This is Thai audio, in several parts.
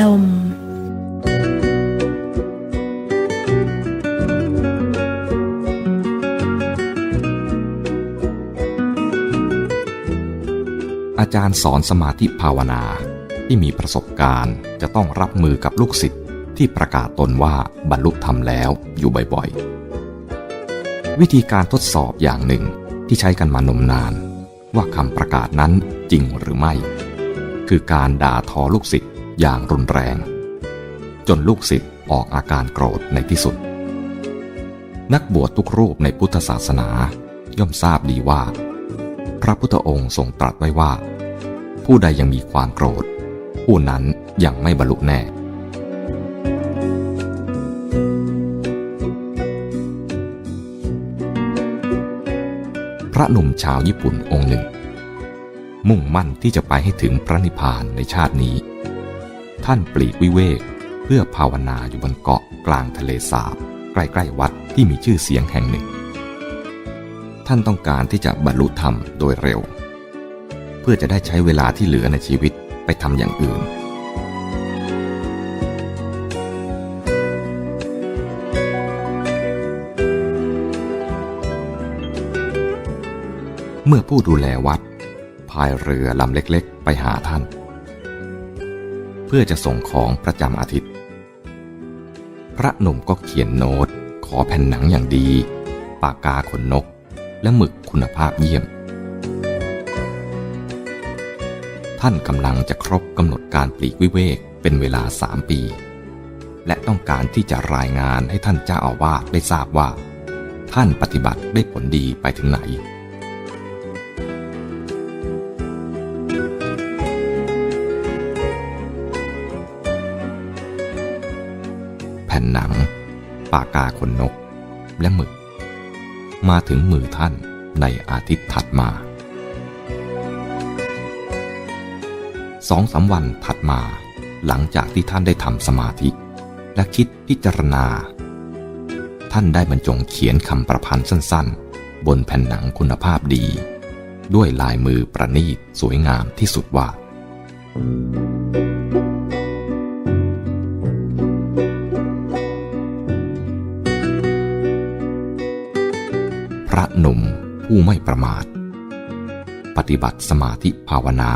ลม อาจารย์สอนสมาธิภาวนาที่มีประสบการณ์จะต้องรับมือกับลูกศิษย์ที่ประกาศตนว่าบรรลุธรรมแล้วอยู่บ่อยๆ วิธีการทดสอบอย่างหนึ่งที่ใช้กันมานมนาน ว่าคำประกาศนั้นจริงหรือไม่ คือการด่าทอลูกศิษย์ อย่างรุนแรง จนลูกศิษย์ออกอาการโกรธในที่สุด นักบวชทุกรูปในพุทธศาสนาย่อมทราบดีว่า พระพุทธองค์ทรงตรัสไว้ว่า ผู้ใดยังมีความโกรธ ผู้นั้นยังไม่บรรลุแน่ พระหนุ่มชาวญี่ปุ่นองค์หนึ่งมุ่งมั่นที่จะไปให้ถึงพระนิพพานในชาตินี้ ท่านปลีกวิเวก เพื่อภาวนาอยู่บนเกาะกลางทะเลสาบ ใกล้ ๆ วัดที่มีชื่อเสียงแห่งหนึ่ง ท่านต้องการที่จะบรรลุธรรมโดยเร็ว เพื่อจะได้ใช้เวลาที่เหลือในชีวิตไปทำอย่างอื่นเมื่อผู้ดูแลวัดพายเรือลำเล็กๆ ไปหาท่าน เพื่อจะส่งของประจำอาทิตย์ พระหนุ่มก็เขียนโน้ต ขอแผ่นหนังอย่างดี ปากกาขนนก และหมึกคุณภาพเยี่ยม ท่านกำลังจะครบกำหนดการปลีกวิเวกเป็นเวลาสามปี และต้องการที่จะรายงานให้ท่านเจ้าอาวาสได้ทราบว่า ท่านปฏิบัติได้ผลดีไปถึงไหน แผ่นหนัง ปากกาขนนก และหมึก มาถึงมือท่านในอาทิตย์ถัดมาสองสามวันถัดมาหลังจากที่ท่านได้ทำสมาธิ และคิดพิจารณา ท่านได้บรรจงเขียนคำประพันธ์สั้นๆ บนแผ่นหนังคุณภาพดี ด้วยลายมือประณีตสวยงามที่สุดว่า ระหนุ่มผู้ไม่ประมาท ปฏิบัติสมาธิภาวนา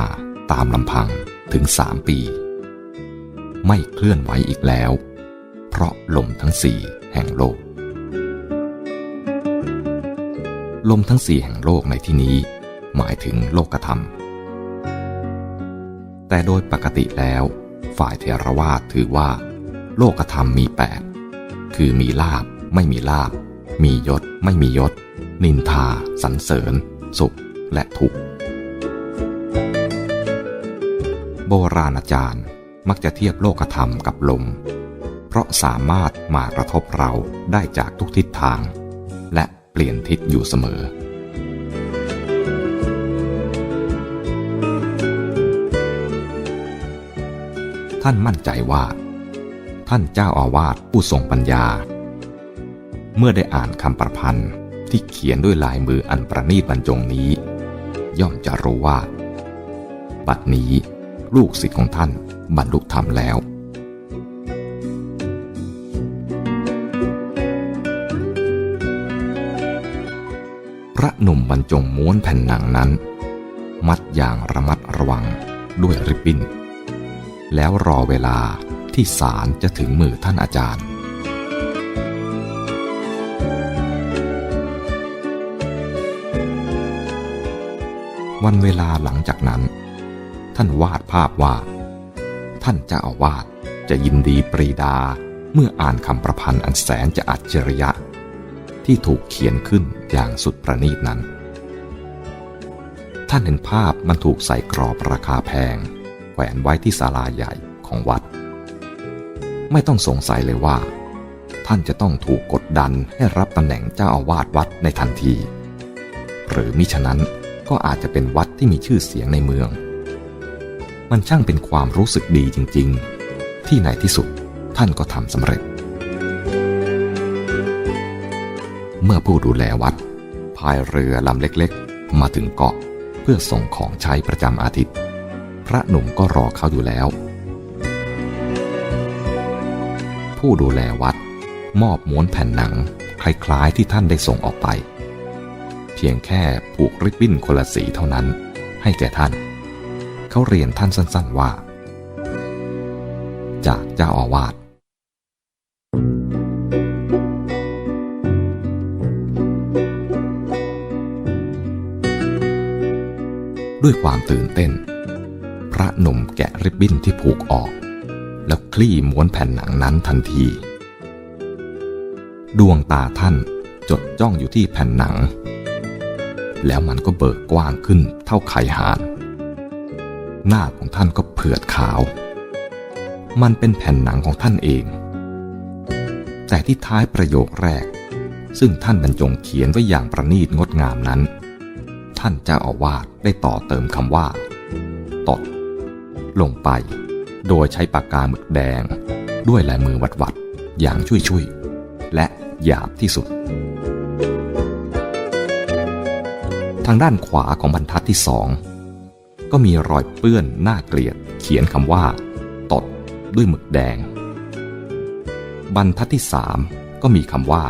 ตามลำพังถึงสามปี ไม่เคลื่อนไหวอีกแล้ว เพราะลมทั้งสี่แห่งโลก ลมทั้งสี่แห่งโลกในที่นี้ หมายถึงโลกธรรม แต่โดยปกติแล้ว ฝ่ายเทรวาสถือว่า โลกธรรมมีแปดคือมีลาบไม่มีลาบ มียศไม่มียศ นินทา สรรเสริญ สุขและทุกข์ โบราณอาจารย์มักจะเทียบโลกธรรมกับลม เพราะสามารถมากระทบเราได้จากทุกทิศทาง และเปลี่ยนทิศอยู่เสมอท่านมั่นใจว่า ท่านเจ้าอาวาสผู้ทรงปัญญา เมื่อได้อ่านคำประพันธ์ ที่เขียนด้วยลายมืออันประณีตบรรจงนี้ ย่อมจะรู้ว่า บัดนี้ลูกศิษย์ของท่านบรรลุธรรมแล้วพระหนุ่มบรรจงม้วนแผ่นหนังนั้น มัดอย่างระมัดระวังด้วยริบบิ้น แล้วรอเวลาที่สารจะถึงมือท่านอาจารย์ วันเวลาหลังจากนั้น ท่านวาดภาพว่า ท่านเจ้าอาวาสจะยินดีปรีดาเมื่ออ่านคำประพันธ์อันแสนจะอัจฉริยะ ที่ถูกเขียนขึ้นอย่างสุดประณีตนั้น ท่านเห็นภาพมันถูกใส่กรอบราคาแพง แขวนไว้ที่ศาลาใหญ่ของวัด ไม่ต้องสงสัยเลยว่า ท่านจะต้องถูกกดดันให้รับตำแหน่งเจ้าอาวาสวัดในทันที หรือมิฉะนั้น ก็อาจจะเป็นวัดที่มีชื่อเสียงในเมือง มันช่างเป็นความรู้สึกดีจริง ๆ ที่ในที่สุดท่านก็ทำสำเร็จ เมื่อผู้ดูแลวัดพายเรือลำเล็กๆ มาถึงเกาะเพื่อส่งของใช้ประจำอาทิตย์ พระหนุ่มก็รอเขาอยู่แล้ว ผู้ดูแลวัดมอบม้วนแผ่นหนัง คล้ายๆที่ท่านได้ส่งออกไป พียงแค่ผูกริบบิ้นคนละสีเท่านั้น ให้แก่ท่าน เขาเรียนท่านสั้นๆว่า จากเจ้าอาวาสด้วยความตื่นเต้น พระหนุ่มแกะริบบิ้นที่ผูกออก แล้วคลี่ม้วนแผ่นหนังนั้นทันที ดวงตาท่านจดจ้องอยู่ที่แผ่นหนัง แล้วมันก็เบิกกว้างขึ้นเท่าไข่หาน หน้าของท่านก็เผือดขาว มันเป็นแผ่นหนังของท่านเอง แต่ที่ท้ายประโยคแรก ซึ่งท่านบรรจงเขียนไว้อย่างประณีตงดงามนั้น ท่านเจ้าอาวาสได้ต่อเติมคำว่า ตด ลงไป โดยใช้ปากกาหมึกแดง ด้วยลายมือวัดวัดๆอย่างช่วยช่วยๆและหยาบที่สุด ทางด้านขวาของบรรทัดที่สองก็มีรอยเปื้อนหน้าเกลียด เขียนคำว่า ตดด้วยหมึกแดง บรรทัดที่สามก็มีคำว่า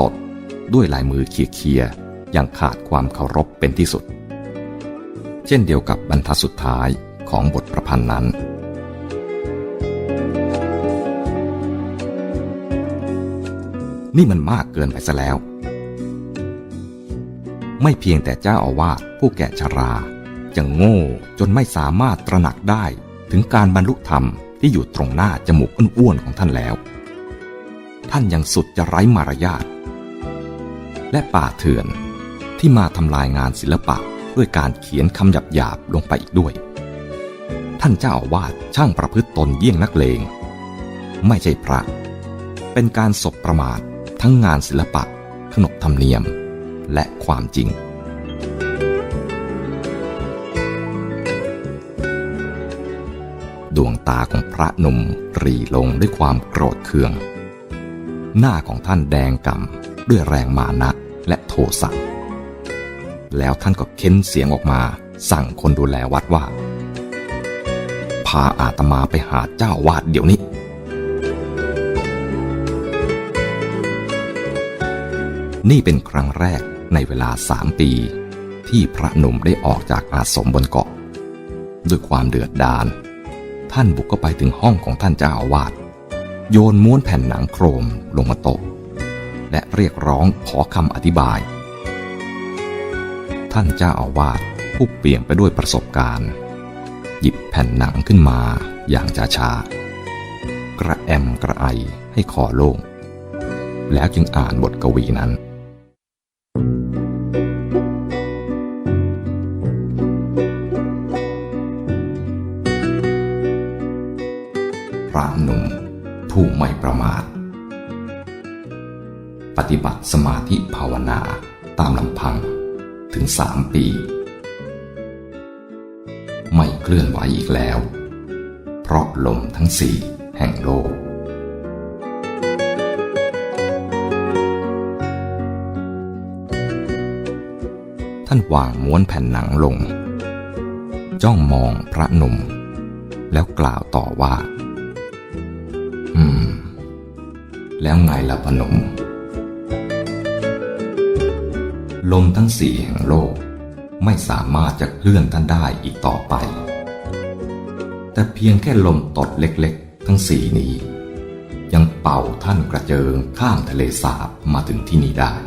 ตดด้วยลายมือเคียร์ๆอย่างขาดความเคารพเป็นที่สุด เช่นเดียวกับบรรทัดสุดท้ายของบทประพันธ์นั้นนี่มันมากเกินไปซะแล้ว ไม่เพียงแต่เจ้าอาวาสผู้แก่ชราจะโง่จนไม่สามารถตระหนักได้ถึงการบรรลุธรรมที่อยู่ตรงหน้าจมูกอ้วนๆของท่านแล้ว ท่านยังสุดจะไร้มารยาทและป่าเถื่อนที่มาทำลายงานศิลปะด้วยการเขียนคำหยาบๆลงไปอีกด้วย ท่านเจ้าอาวาสช่างประพฤติตนเยี่ยงนักเลง ไม่ใช่พระ เป็นการสบประมาททั้งงานศิลปะ ขนบธรรมเนียม และความจริง ดวงตาของพระหนุ่มรีลงด้วยความโกรธเคือง หน้าของท่านแดงก่ำด้วยแรงมานะและโทสะแล้วท่านก็เค้นเสียงออกมาสั่งคนดูแลวัดว่า พาอาตมาไปหาเจ้าวาดเดี๋ยวนี้ นี่เป็นครั้งแรก ในเวลาสามปี ที่พระหนุ่มได้ออกจากอาสมบนเกาะ ด้วยความเดือดดาล ท่านบุกเข้าไปถึงห้องของท่านเจ้าอาวาสโยนม้วนแผ่นหนังโครมลงมาโต๊ะและเรียกร้องขอคำอธิบาย ท่านเจ้าอาวาสผู้เปี่ยมไปด้วยประสบการณ์ หยิบแผ่นหนังขึ้นมาอย่างช้าๆกระแอมกระไอให้คอโล่งแล้วจึงอ่านบทกวีนั้น ผู้ไม่ประมาท ปฏิบัติสมาธิภาวนาตามลำพังถึงสามปี ไม่เคลื่อนไหวอีกแล้ว เพราะลมทั้งสี่แห่งโลกท่านวางม้วนแผ่นหนังลง จ้องมองพระหนุ่ม แล้วกล่าวต่อว่า แล้วไงล่ะพนม ลมทั้งสี่แห่งโลกไม่สามารถจะเคลื่อนท่านได้อีกต่อไป แต่เพียงแค่ลมตดเล็กๆ ทั้งสี่นี้ ยังเป่าท่านกระเจิงข้ามทะเลสาบมาถึงที่นี่ได้